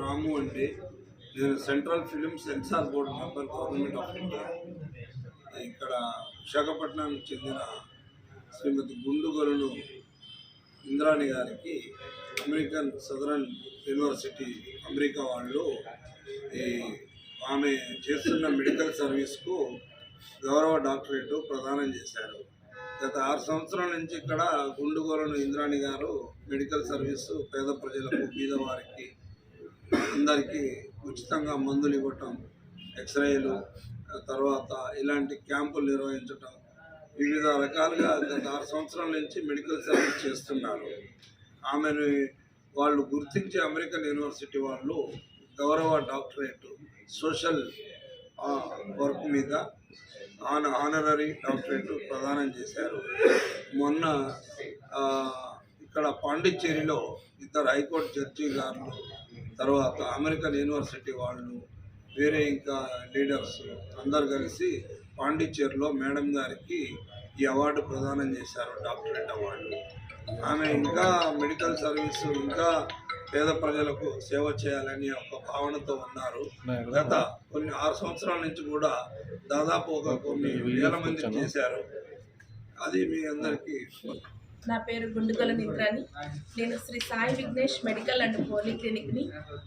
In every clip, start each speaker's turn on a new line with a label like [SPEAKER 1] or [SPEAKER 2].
[SPEAKER 1] రాము అండి. నేను central film censor board member government of India. ఇక్కడ విశాఖపట్నానికి చెందిన శ్రీమతి గుండుగొలను ఇంద్రాణి గారికి అమెరికన్ సదరన్ యూనివర్సిటీ అమెరికా వాళ్ళు ఈ ఆమె చేస్తున్న మెడికల్ సర్వీస్కు గౌరవ డాక్టరేట్ ప్రదానం చేశారు. గత ఆరు సంవత్సరాల నుంచి ఇక్కడ గుండుగోలను ఇంద్రాణి గారు మెడికల్ సర్వీసు పేద ప్రజలకు బీదవారికి అందరికీ ఉచితంగా మందులు ఇవ్వటం ఎక్స్రేలు తర్వాత ఇలాంటి క్యాంపులు నిర్వహించటం వివిధ రకాలుగా గత ఆరు సంవత్సరాల నుంచి మెడికల్ సర్వీస్ చేస్తున్నారు. ఆమెను వాళ్ళు గుర్తించే అమెరికన్ యూనివర్సిటీ వాళ్ళు గౌరవ డాక్టరేట్ సోషల్ వర్క్ మీద ఆన ఆనరరీ డాక్టరేట్ ప్రదానం చేశారు. మొన్న ఇక్కడ పాండిచ్చేరిలో ఇద్దరు హైకోర్టు జడ్జి గారు తర్వాత అమెరికన్ యూనివర్సిటీ వాళ్ళు వేరే ఇంకా లీడర్స్ అందరు కలిసి పాండిచ్చేరిలో మేడం గారికి ఈ అవార్డు ప్రదానం చేశారు డాక్టరేట్ అవార్డు. ఆమె ఇంకా మెడికల్ సర్వీస్ ఇంకా పేద ప్రజలకు సేవ చేయాలని ఒక భావనతో ఉన్నారు. గత కొన్ని ఆరు సంవత్సరాల నుంచి కూడా దాదాపు ఒక కొన్ని వేల మంది చేశారు. అది మీ అందరికీ
[SPEAKER 2] నా పేరు గుండుగల నిద్రాని నేను Shri Sai Vignesh medical and poly క్లినిక్ని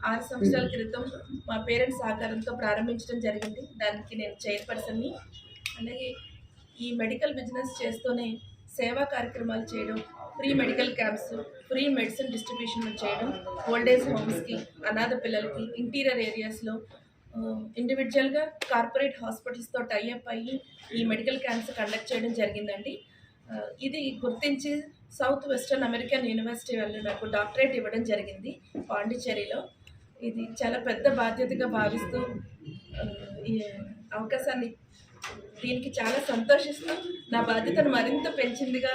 [SPEAKER 2] ఆరు సంవత్సరాల క్రితం మా పేరెంట్స్ సహకారంతో ప్రారంభించడం జరిగింది. దానికి నేను చైర్పర్సన్ని. అలాగే ఈ మెడికల్ బిజినెస్ చేస్తూనే సేవా కార్యక్రమాలు చేయడం free medical camps free medicine distribution చేయడం ఓల్డేజ్ హోమ్స్కి అనాథ పిల్లలకి ఇంటీరియర్ ఏరియాస్లో ఇండివిజువల్గా కార్పొరేట్ హాస్పిటల్స్తో టైఅప్ అయ్యి ఈ మెడికల్ క్యాంప్స్ కండక్ట్ చేయడం జరిగిందండి. ఇది గుర్తించి సౌత్ వెస్టర్న్ అమెరికన్ యూనివర్సిటీ వాళ్ళు నాకు డాక్టరేట్ ఇవ్వడం జరిగింది పాండిచ్చేరిలో. ఇది చాలా పెద్ద బాధ్యతగా భావిస్తూ ఈ అవకాశాన్ని దీనికి చాలా సంతోషిస్తూ నా బాధ్యతను మరింత పెంచిందిగా